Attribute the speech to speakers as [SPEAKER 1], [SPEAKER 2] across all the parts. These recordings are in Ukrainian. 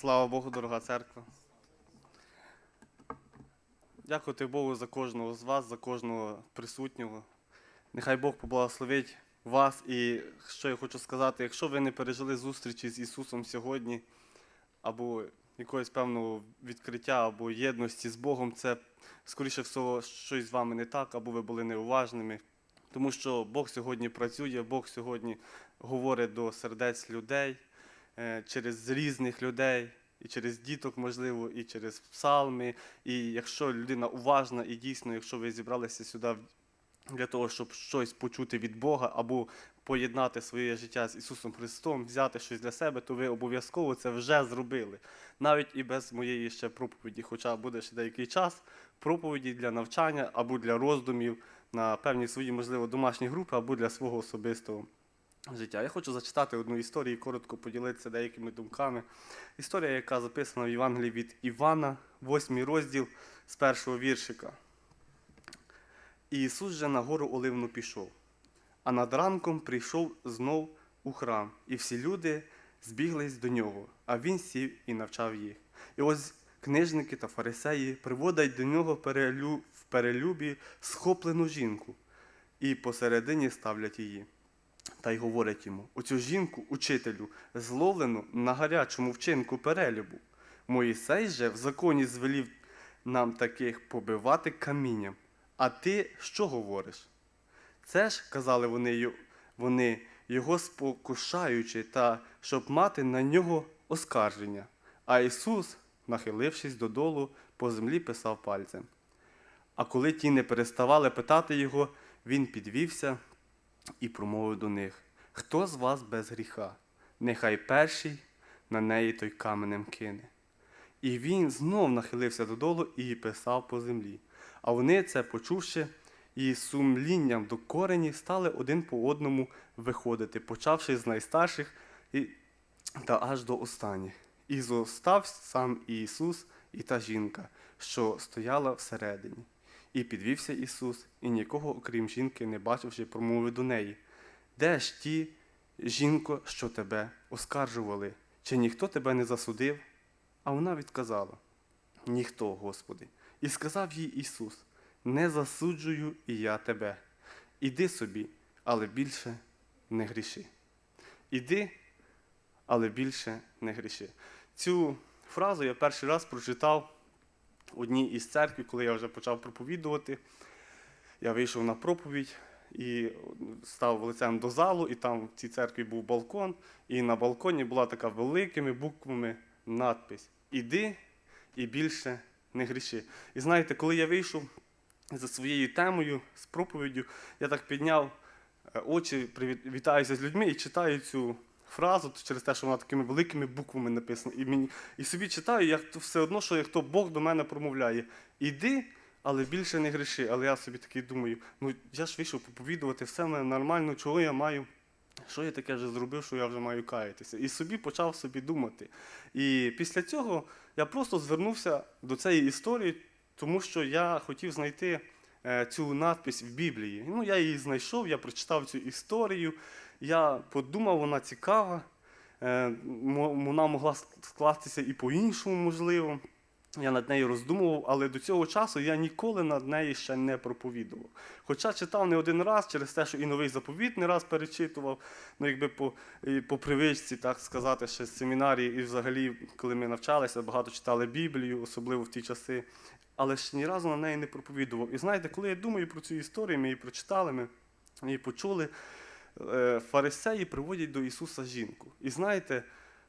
[SPEAKER 1] Слава Богу, дорога церква. Дякувати Богу за кожного з вас, за кожного присутнього. Нехай Бог поблагословить вас. І що я хочу сказати, якщо ви не пережили зустрічі з Ісусом сьогодні, або якогось певного відкриття, або єдності з Богом, це, скоріше всього, щось з вами не так, або ви були неуважними. Тому що Бог сьогодні працює, Бог сьогодні говорить до сердець людей е, через різних людей, і через діток, можливо, і через псалми. І якщо людина уважна і дійсно, якщо ви зібралися сюди для того, щоб щось почути від Бога або поєднати своє життя з Ісусом Христом, взяти щось для себе, то ви обов'язково це вже зробили. Навіть і без моєї ще проповіді, хоча буде ще деякий час, проповіді для навчання або для роздумів на певні свої, можливо, домашні групи або для свого особистого життя. Я хочу зачитати одну історію і коротко поділитися деякими думками. Історія, яка записана в Євангелії від Івана, 8 розділ з першого віршика. Ісус же на гору Оливну пішов, а над ранком прийшов знов у храм, і всі люди збіглись до нього, а він сів і навчав їх. І ось книжники та фарисеї приводять до нього в перелюбі схоплену жінку, і посередині ставлять її. Та й говорять йому: оцю жінку, учителю, зловлену на гарячому вчинку перелюбу. Моїсей же в законі звелів нам таких побивати камінням. А ти що говориш? Це ж, казали вони, вони його спокушаючи, та щоб мати на нього оскарження. А Ісус, нахилившись додолу, по землі писав пальцем. А коли ті не переставали питати його, він підвівся і промовив до них: Хто з вас без гріха? Нехай перший на неї той каменем кине. І він знов нахилився додолу і писав по землі. А вони це почувши, і сумлінням до корені стали один по одному виходити, почавши з найстарших та аж до останніх. І зостав сам Ісус і та жінка, що стояла всередині. І підвівся Ісус, і нікого, окрім жінки, не бачивши, промовив до неї. Де ж ті, жінко, що тебе оскаржували? Чи ніхто тебе не засудив? А вона відказала: Ніхто, Господи. І сказав їй Ісус: Не засуджую і я тебе. Іди собі, але більше не гріши. Іди, але більше не гріши. Цю фразу я перший раз прочитав одній із церкві, коли я вже почав проповідувати. Я вийшов на проповідь і став лицем до залу, і там в цій церкві був балкон, і на балконі була така великими буквами надпись Іди і більше не гріши. І знаєте, коли я вийшов за своєю темою, з проповіддю, я так підняв е, очі, вітаюся з людьми і читаю цю фразу через те, що вона такими великими буквами написана. І, мені, і собі читаю, як то все одно, що як то Бог до мене промовляє. Іди, але більше не гріши. Але я собі такий думаю, ну я ж вийшов проповідувати, все мене нормально, чого я маю. Що я таке вже зробив, що я вже маю каятися? І собі почав собі думати. І після цього я просто звернувся до цієї історії, тому що я хотів знайти е, цю надпись в Біблії. Ну, я її знайшов, я прочитав цю історію, я подумав, вона цікава, е, вона могла скластися і по-іншому, можливо. Я над нею роздумував, але до цього часу я ніколи над нею ще не проповідував. Хоча читав не один раз через те, що і новий заповіт не раз перечитував, ну якби по, по привичці, так сказати, ще з семінарії, і взагалі, коли ми навчалися, багато читали Біблію, особливо в ті часи, але ж ні разу на неї не проповідував. І знаєте, коли я думаю про цю історію, ми її прочитали, ми її почули, фарисеї приводять до Ісуса жінку. І знаєте,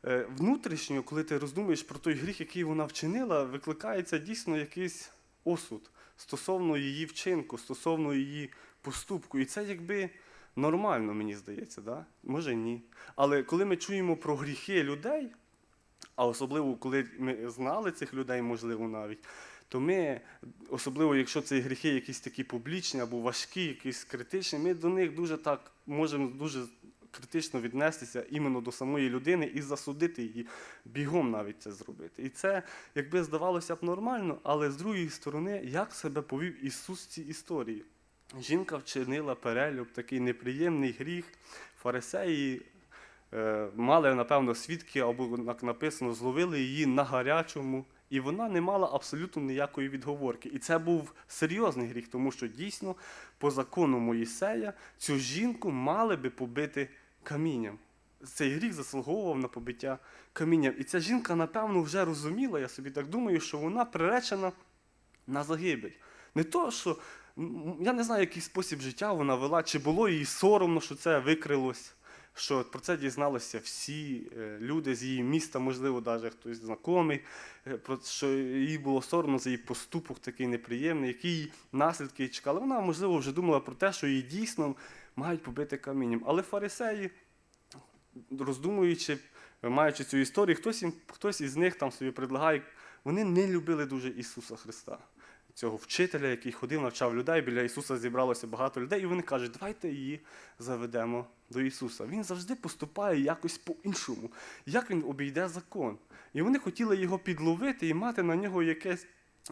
[SPEAKER 1] е, внутрішньо, коли ти роздумуєш про той гріх, який вона вчинила, викликається дійсно якийсь осуд стосовно її вчинку, стосовно її поступку. І це якби нормально, мені здається, да? може ні. Але коли ми чуємо про гріхи людей, а особливо коли ми знали цих людей, можливо, навіть, то ми, особливо якщо це гріхи якісь такі публічні або важкі, якісь критичні, ми до них дуже так можемо дуже критично віднестися іменно до самої людини і засудити її, бігом навіть це зробити. І це, якби здавалося б нормально, але з другої сторони, як себе повів Ісус в цій історії? Жінка вчинила перелюб, такий неприємний гріх. Фарисеї е, мали, напевно, свідки, або як написано, зловили її на гарячому, і вона не мала абсолютно ніякої відговорки. І це був серйозний гріх, тому що дійсно, по закону Моїсея, цю жінку мали би побити камінням. Цей гріх заслуговував на побиття камінням. І ця жінка, напевно, вже розуміла, я собі так думаю, що вона приречена на загибель. Не то, що я не знаю, який спосіб життя вона вела, чи було їй соромно, що це викрилось, що про це дізналися всі е, люди з її міста, можливо, навіть хтось знайомий, е, що їй було соромно за її поступок такий неприємний, які їй наслідки чекали. Вона, можливо, вже думала про те, що її дійсно мають побити камінням. Але фарисеї, роздумуючи, маючи цю історію, хтось, їм, хтось із них там собі предлагає, вони не любили дуже Ісуса Христа, цього вчителя, який ходив, навчав людей. Біля Ісуса зібралося багато людей, і вони кажуть, давайте її заведемо до Ісуса. Він завжди поступає якось по-іншому. Як він обійде закон? І вони хотіли його підловити і мати на нього якесь.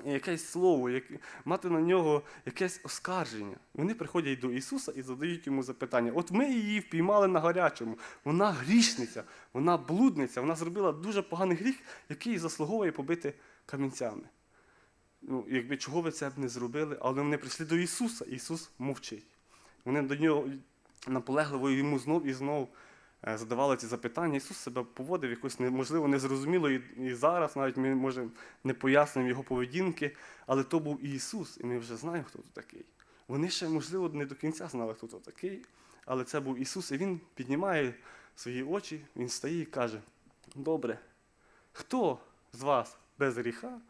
[SPEAKER 1] Якесь слово, як, мати на нього якесь оскарження. Вони приходять до Ісуса і задають йому запитання. От ми її впіймали на гарячому. Вона грішниця, вона блудниця, вона зробила дуже поганий гріх, який заслуговує побити камінцями. Ну, якби чого ви це б не зробили, але вони прийшли до Ісуса, Ісус мовчить. Вони до нього наполегливо йому знов і знов е, задавали ці запитання. Ісус себе поводив якось можливо незрозуміло, і, і зараз навіть ми може не пояснимо його поведінки, але то був Ісус, і ми вже знаємо, хто то такий. Вони ще, можливо, не до кінця знали, хто то такий, але це був Ісус, і Він піднімає свої очі, Він стає і каже: Добре, хто з вас без гріха,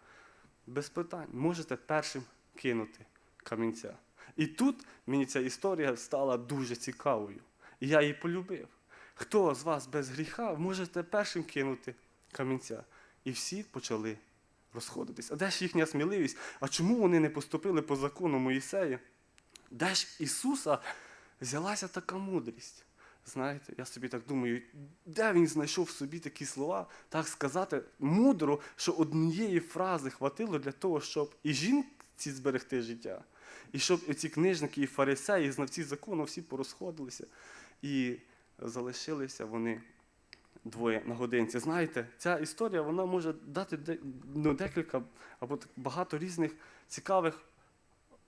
[SPEAKER 1] без питань, можете першим кинути камінця? І тут мені ця історія стала дуже цікавою. І я її полюбив. Хто з вас без гріха можете першим кинути камінця? І всі почали розходитись. А де ж їхня сміливість? А чому вони не поступили по закону Моїсея? Де ж Ісуса взялася така мудрість? Знаєте, я собі так думаю, де він знайшов собі такі слова, так сказати, мудро, що однієї фрази хватило для того, щоб і жінці зберегти життя, і щоб ці книжники, і фарисеї, і знавці закону всі порозходилися і залишилися вони двоє на годинці. Знаєте, ця історія вона може дати ну, декілька або багато різних цікавих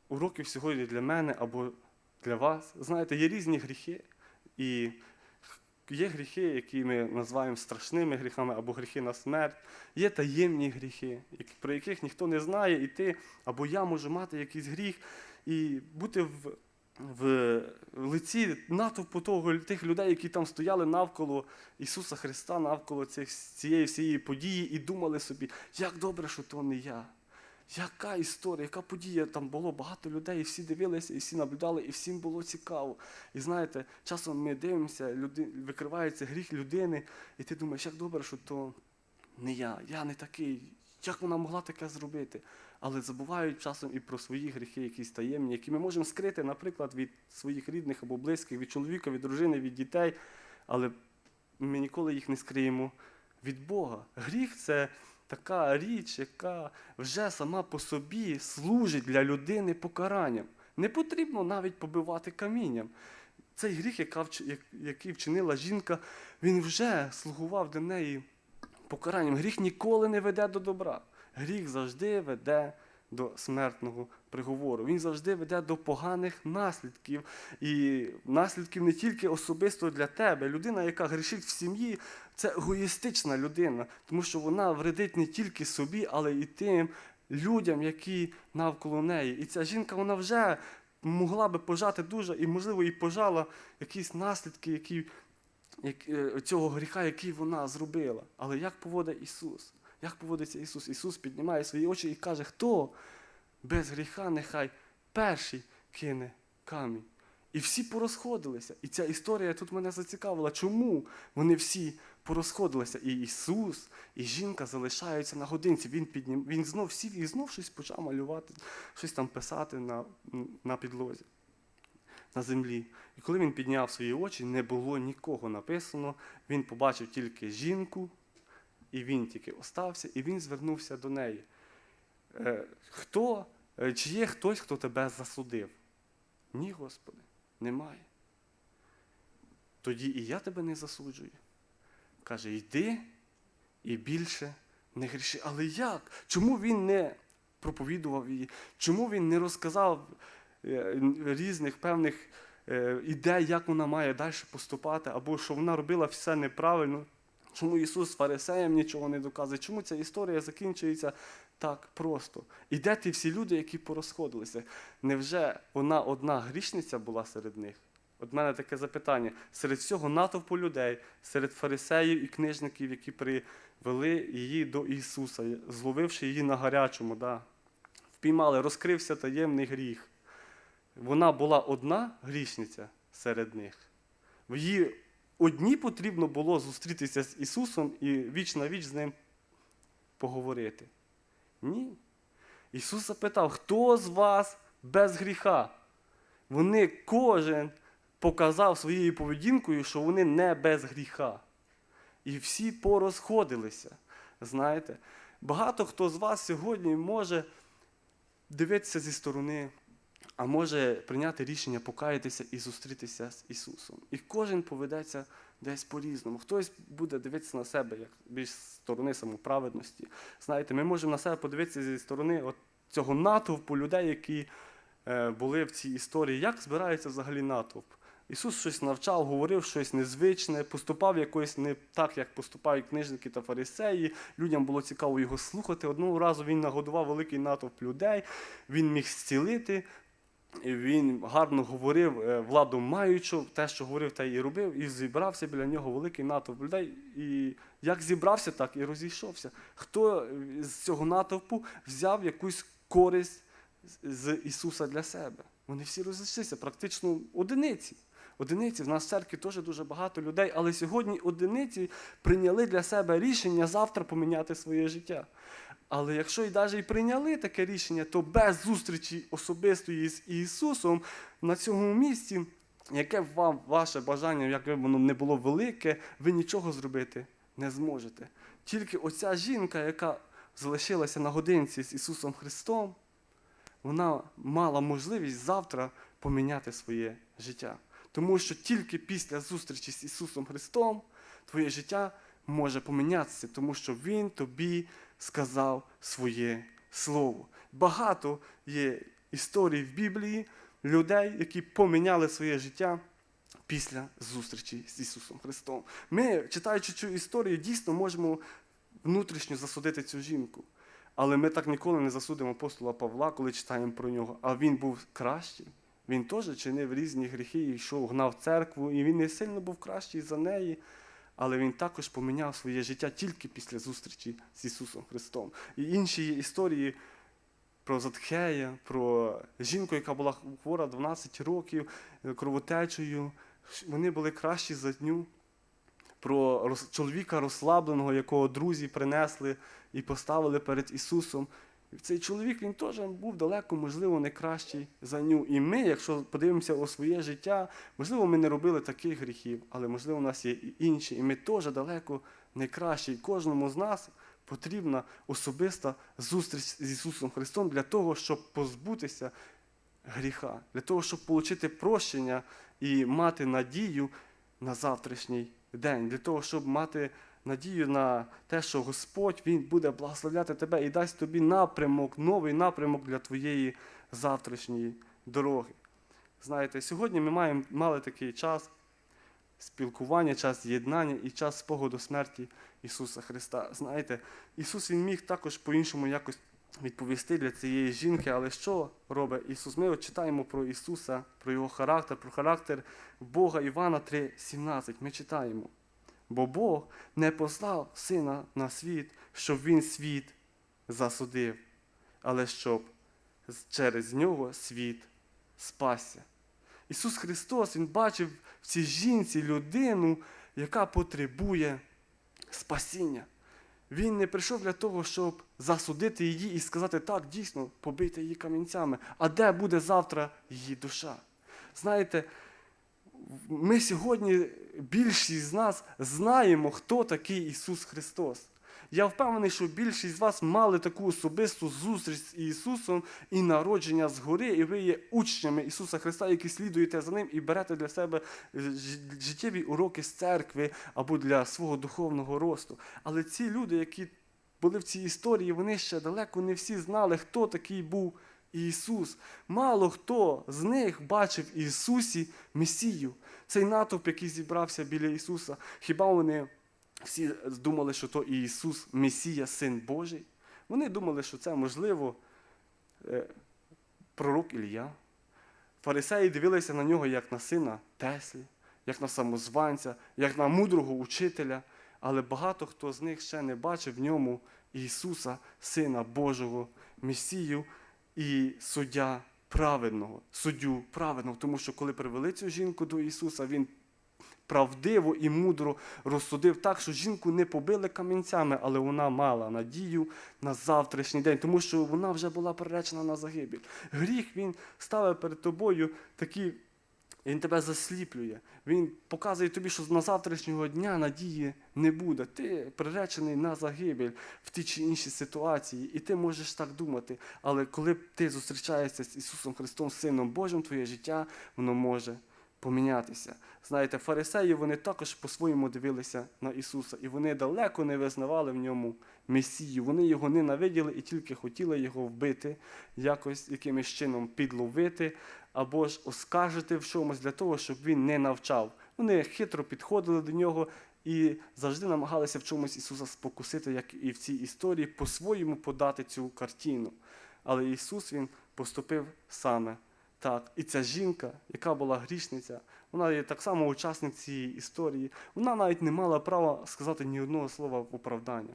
[SPEAKER 1] уроків сьогодні для мене або для вас. Знаєте, є різні гріхи, і є гріхи, які ми називаємо страшними гріхами, або гріхи на смерть. Є таємні гріхи, про яких ніхто не знає, і ти або я можу мати якийсь гріх і бути в, в лиці натовпу того, тих людей, які там стояли навколо Ісуса Христа, навколо цих, цієї всієї події, і думали собі, як добре, що то не я. Яка історія, яка подія там було багато людей, і всі дивилися, і всі наблюдали, і всім було цікаво. І знаєте, часом ми дивимося, люди, викривається гріх людини, і ти думаєш, як добре, що то не я, я не такий. Як вона могла таке зробити? Але забувають часом і про свої гріхи, якісь таємні, які ми можемо скрити, наприклад, від своїх рідних або близьких, від чоловіка, від дружини, від дітей, але ми ніколи їх не скриємо від Бога. Гріх це така річ, яка вже сама по собі служить для людини покаранням. Не потрібно навіть побивати камінням. Цей гріх, який вчинила жінка, він вже слугував для неї покаранням. Гріх ніколи не веде до добра. Гріх завжди веде до смертного приговору. Він завжди веде до поганих наслідків. І наслідків не тільки особисто для тебе. Людина, яка грішить в сім'ї, це егоїстична людина, тому що вона вредить не тільки собі, але і тим людям, які навколо неї. І ця жінка вона вже могла би пожати дуже, і, можливо, і пожала якісь наслідки, які, е, цього гріха, який вона зробила. Але як поводить Ісус? Як поводиться Ісус? Ісус піднімає свої очі і каже, хто без гріха нехай перший кине камінь. І всі порозходилися. І ця історія тут мене зацікавила. Чому вони всі порозходилися? І Ісус, і жінка залишаються на годинці. Він піднім... він знов сів і знов щось почав малювати, щось там писати на, на підлозі, на землі. І коли він підняв свої очі, не було нікого написано. Він побачив тільки жінку, і він тільки остався, і він звернувся до неї. Е, хто, е, чи є хтось, хто тебе засудив? Ні, Господи, немає. тоді і я тебе не засуджую. Каже, йди і більше не гріши. Але як? Чому він не проповідував її? Чому він не розказав е, різних певних ідей, як вона має далі поступати, або що вона робила все неправильно? Чому Ісус фарисеям нічого не доказує? Чому ця історія закінчується так просто? І де ті всі люди, які порозходилися? Невже вона одна грішниця була серед них? От мене таке запитання: серед всього натовпу людей, серед фарисеїв і книжників, які привели її до Ісуса, зловивши її на гарячому, да, впіймали, розкрився таємний гріх. Вона була одна грішниця серед них. В її одній потрібно було зустрітися з Ісусом і віч на віч з ним поговорити. Ні. Ісус запитав, хто з вас без гріха? Вони кожен показав своєю поведінкою, що вони не без гріха. І всі порозходилися. Знаєте, багато хто з вас сьогодні може дивитися зі сторони, а може прийняти рішення покаятися і зустрітися з Ісусом. І кожен поведеться десь по-різному. Хтось буде дивитися на себе як більш з сторони самоправедності. Знаєте, ми можемо на себе подивитися зі сторони от цього натовпу людей, які е, були в цій історії. Як збирається взагалі натовп? Ісус щось навчав, говорив щось незвичне, поступав якось не так, як поступають книжники та фарисеї. Людям було цікаво його слухати. Одного разу він нагодував великий натовп людей, він міг зцілити, він гарно говорив, е, владу маючи, те, що говорив, те і робив, і зібрався біля нього великий натовп людей. І як зібрався, так і розійшовся. Хто з цього натовпу взяв якусь користь з Ісуса для себе? Вони всі розійшлися, практично одиниці. Одиниці, в нас в церкві теж дуже багато людей, але сьогодні одиниці прийняли для себе рішення завтра поміняти своє життя. Але якщо і навіть і прийняли таке рішення, то без зустрічі особистої з Ісусом на цьому місці, яке вам ваше бажання, яке воно не було велике, ви нічого зробити не зможете. Тільки оця жінка, яка залишилася на годинці з Ісусом Христом, вона мала можливість завтра поміняти своє життя. Тому що тільки після зустрічі з Ісусом Христом твоє життя може помінятися, тому що Він тобі сказав своє слово. Багато є історій в Біблії людей, які поміняли своє життя після зустрічі з Ісусом Христом. Ми, читаючи цю історію, дійсно можемо внутрішньо засудити цю жінку. Але ми так ніколи не засудимо апостола Павла, коли читаємо про нього. А він був кращий. Він теж чинив різні гріхи, і йшов, гнав церкву, і він не сильно був кращий за неї. Але він також поміняв своє життя тільки після зустрічі з Ісусом Христом. І інші історії про Затхея, про жінку, яка була хвора 12 років кровотечею. Вони були кращі за дню. Про чоловіка розслабленого, якого друзі принесли і поставили перед Ісусом. Цей чоловік він теж був далеко, можливо, не кращий за ню. І ми, якщо подивимося у своє життя, можливо, ми не робили таких гріхів, але можливо, у нас є і інші. І ми теж далеко не кращі. І кожному з нас потрібна особиста зустріч з Ісусом Христом для того, щоб позбутися гріха, для того, щоб отримати прощення і мати надію на завтрашній день, для того, щоб мати надію на те, що Господь Він буде благословляти тебе і дасть тобі напрямок, новий напрямок для твоєї завтрашньої дороги. Знаєте, сьогодні ми маємо, мали такий час спілкування, час єднання і час спогаду смерті Ісуса Христа. Знаєте, Ісус Він міг також по-іншому якось відповісти для цієї жінки, але що робить Ісус? Ми от читаємо про Ісуса, про Його характер, про характер Бога Івана 3,17. Ми читаємо. Бо Бог не послав Сина на світ, щоб Він світ засудив, але щоб через нього світ спасся. Ісус Христос Він бачив в цій жінці людину, яка потребує спасіння. Він не прийшов для того, щоб засудити її і сказати, так, дійсно, побити її камінцями. А де буде завтра її душа? Знаєте, ми сьогодні, більшість з нас, знаємо, хто такий Ісус Христос. Я впевнений, що більшість з вас мали таку особисту зустріч з Ісусом і народження згори, і ви є учнями Ісуса Христа, які слідуєте за Ним і берете для себе е, життєві уроки з церкви або для свого духовного росту. Але ці люди, які були в цій історії, вони ще далеко не всі знали, хто такий був Ісус. Мало хто з них бачив Ісусі Месію. Цей натовп, який зібрався біля Ісуса, хіба вони всі думали, що то Ісус Месія, Син Божий? Вони думали, що це можливо е, пророк Ілля. Фарисеї дивилися на нього як на сина Теслі, як на самозванця, як на мудрого учителя. Але багато хто з них ще не бачив в ньому Ісуса, Сина Божого, Месію і суддя праведного, суддю праведного. Тому що коли привели цю жінку до Ісуса, Він правдиво і мудро розсудив так, що жінку не побили камінцями, але вона мала надію на завтрашній день, тому що вона вже була приречена на загибель. Гріх він ставив перед тобою такі. Він тебе засліплює. Він показує тобі, що на завтрашнього дня надії не буде. Ти приречений на загибель в тій чи іншій ситуації, і ти можеш так думати. Але коли ти зустрічаєшся з Ісусом Христом, Сином Божим, твоє життя воно може помінятися. Знаєте, фарисеї вони також по-своєму дивилися на Ісуса, і вони далеко не визнавали в ньому Месію. Вони його ненавиділи і тільки хотіли його вбити, якось якимось чином підловити або ж оскаржити в чомусь для того, щоб він не навчав. Вони хитро підходили до нього і завжди намагалися в чомусь Ісуса спокусити, як і в цій історії, по-своєму подати цю картину. Але Ісус Він поступив саме так. І ця жінка, яка була грішниця, вона є так само учасник цієї історії. Вона навіть не мала права сказати ні одного слова в оправдання.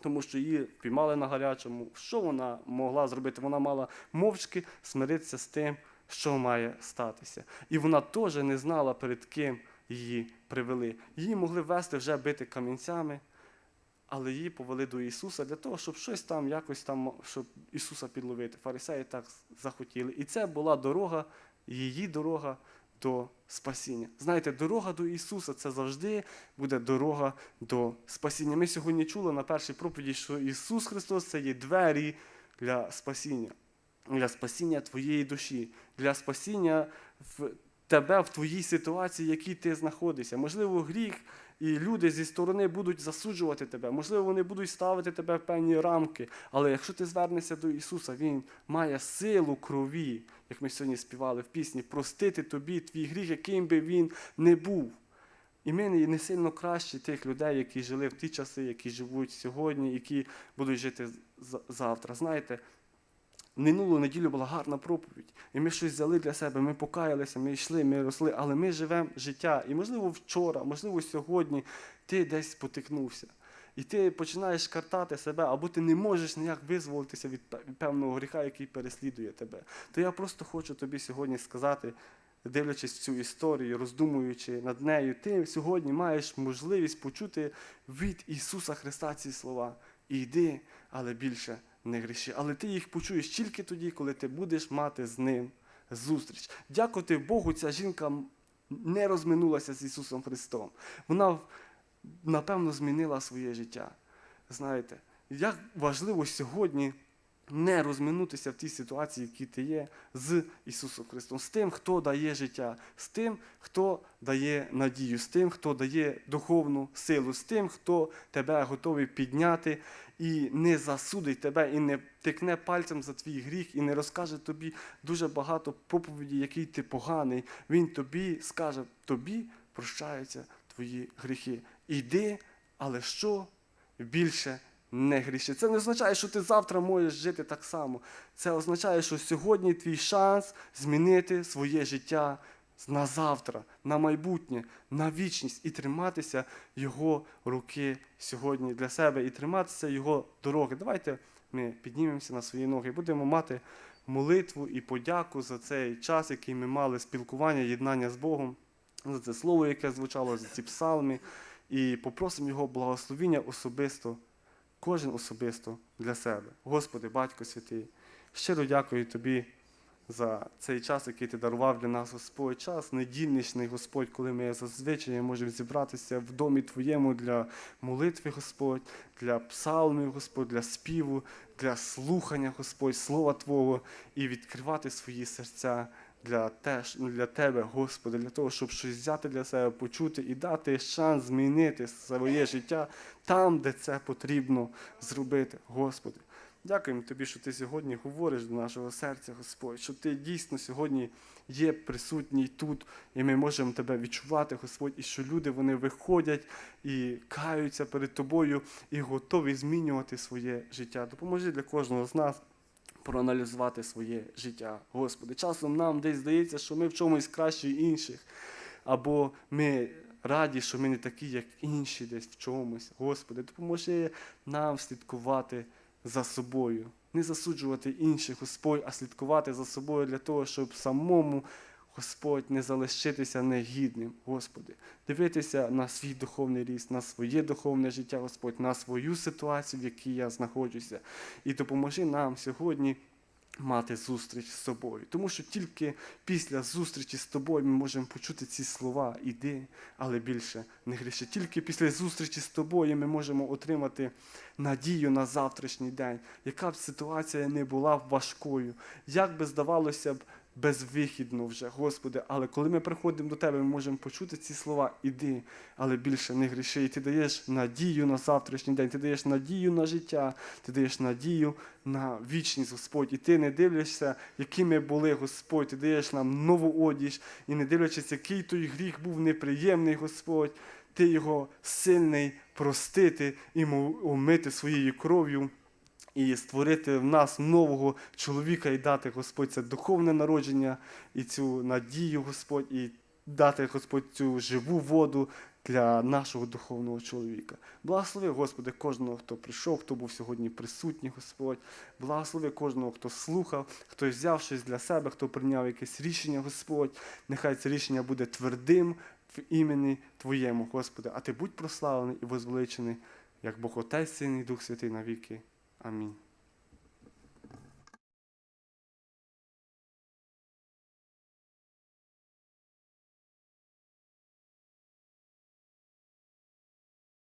[SPEAKER 1] Тому що її піймали на гарячому. Що вона могла зробити? Вона мала мовчки смиритися з тим, що має статися. І вона теж не знала, перед ким її привели. Її могли вести вже бити камінцями, але її повели до Ісуса для того, щоб щось там, якось там, щоб Ісуса підловити. Фарисеї так захотіли. І це була дорога, її дорога до спасіння. Знаєте, дорога до Ісуса це завжди буде дорога до спасіння. Ми сьогодні чули на першій проповіді, що Ісус Христос це є двері для спасіння, для спасіння твоєї душі, для спасіння в тебе в твоїй ситуації, в якій ти знаходишся. Можливо, гріх і люди зі сторони будуть засуджувати тебе, можливо, вони будуть ставити тебе в певні рамки. Але якщо ти звернешся до Ісуса, Він має силу крові, як ми сьогодні співали в пісні, простити тобі твій гріх, яким би він не був. І ми не- сильно кращі тих людей, які жили в ті часи, які живуть сьогодні, які будуть жити завтра. Знаєте, минулу неділю була гарна проповідь, і ми щось взяли для себе, ми покаялися, ми йшли, ми росли, але ми живемо життя. І можливо вчора, можливо, сьогодні ти десь спотикнувся. І ти починаєш картати себе, або ти не можеш ніяк визволитися від певного гріха, який переслідує тебе. То я просто хочу тобі сьогодні сказати, дивлячись цю історію, роздумуючи над нею, ти сьогодні маєш можливість почути від Ісуса Христа ці слова. І йди, але більше не гріші. Але ти їх почуєш тільки тоді, коли ти будеш мати з ним зустріч. Дякувати Богу, ця жінка не розминулася з Ісусом Христом. Вона, напевно, змінила своє життя. Знаєте, як важливо сьогодні не розминутися в тій ситуації, в якій ти є, з Ісусом Христом, з тим, хто дає життя, з тим, хто дає надію, з тим, хто дає духовну силу, з тим, хто тебе готовий підняти і не засудить тебе, і не тикне пальцем за твій гріх, і не розкаже тобі дуже багато проповіді, який ти поганий. Він тобі скаже, тобі прощаються твої гріхи. Іди, але що більше не гріши. Це не означає, що ти завтра можеш жити так само. Це означає, що сьогодні твій шанс змінити своє життя на завтра, на майбутнє, на вічність і триматися Його руки сьогодні для себе і триматися Його дороги. Давайте ми піднімемося на свої ноги і будемо мати молитву і подяку за цей час, який ми мали спілкування, єднання з Богом, за це слово, яке звучало, за ці псалми, і попросимо Його благословіння особисто, кожен особисто для себе. Господи, Батько Святий, щиро дякую Тобі за цей час, який ти дарував для нас, Господь, час недільничний, Господь, коли ми зазвичай можемо зібратися в домі Твоєму для молитви, Господь, для псалмів, Господь, для співу, для слухання, Господь, Слова Твого і відкривати свої серця для, теж, ну, для Тебе, Господи, для того, щоб щось взяти для себе, почути і дати шанс змінити своє життя там, де це потрібно зробити, Господи. Дякуємо Тобі, що ти сьогодні говориш до нашого серця, Господь, що ти дійсно сьогодні є присутній тут, і ми можемо тебе відчувати, Господь, і що люди вони виходять і каються перед тобою і готові змінювати своє життя. Допоможи для кожного з нас проаналізувати своє життя, Господи. Часом нам десь здається, що ми в чомусь краще інших, або ми раді, що ми не такі, як інші, десь в чомусь. Господи, допоможи нам слідкувати за собою, не засуджувати інших, Господь, а слідкувати за собою для того, щоб самому. Господь, не залишитися негідним, Господи, дивитися на свій духовний ріст, на своє духовне життя, Господь, на свою ситуацію, в якій я знаходжуся. І допоможи нам сьогодні мати зустріч з собою. Тому що тільки після зустрічі з тобою ми можемо почути ці слова Іди, але більше не гріши. Тільки після зустрічі з тобою ми можемо отримати надію на завтрашній день, яка б ситуація не була важкою, як би здавалося б. Безвихідно вже, Господи, але коли ми приходимо до Тебе, ми можемо почути ці слова Іди, але більше не гріши. І ти даєш надію на завтрашній день, ти даєш надію на життя, ти даєш надію на вічність, Господь. І ти не дивишся, якими були, Господь, ти даєш нам нову одіж, і не дивлячись, який той гріх був неприємний, Господь, ти його сильний простити і омити своєю кров'ю. І створити в нас нового чоловіка і дати Господь це духовне народження і цю надію, Господь, і дати Господь цю живу воду для нашого духовного чоловіка. Благослови, Господи, кожного, хто прийшов, хто був сьогодні присутній, Господь. Благослови кожного, хто слухав, хто взяв щось для себе, хто прийняв якесь рішення, Господь. Нехай це рішення буде твердим в імені Твоєму, Господи. А ти будь прославлений і возвеличений, як Бог Отець, Син і Дух Святий навіки. Amém.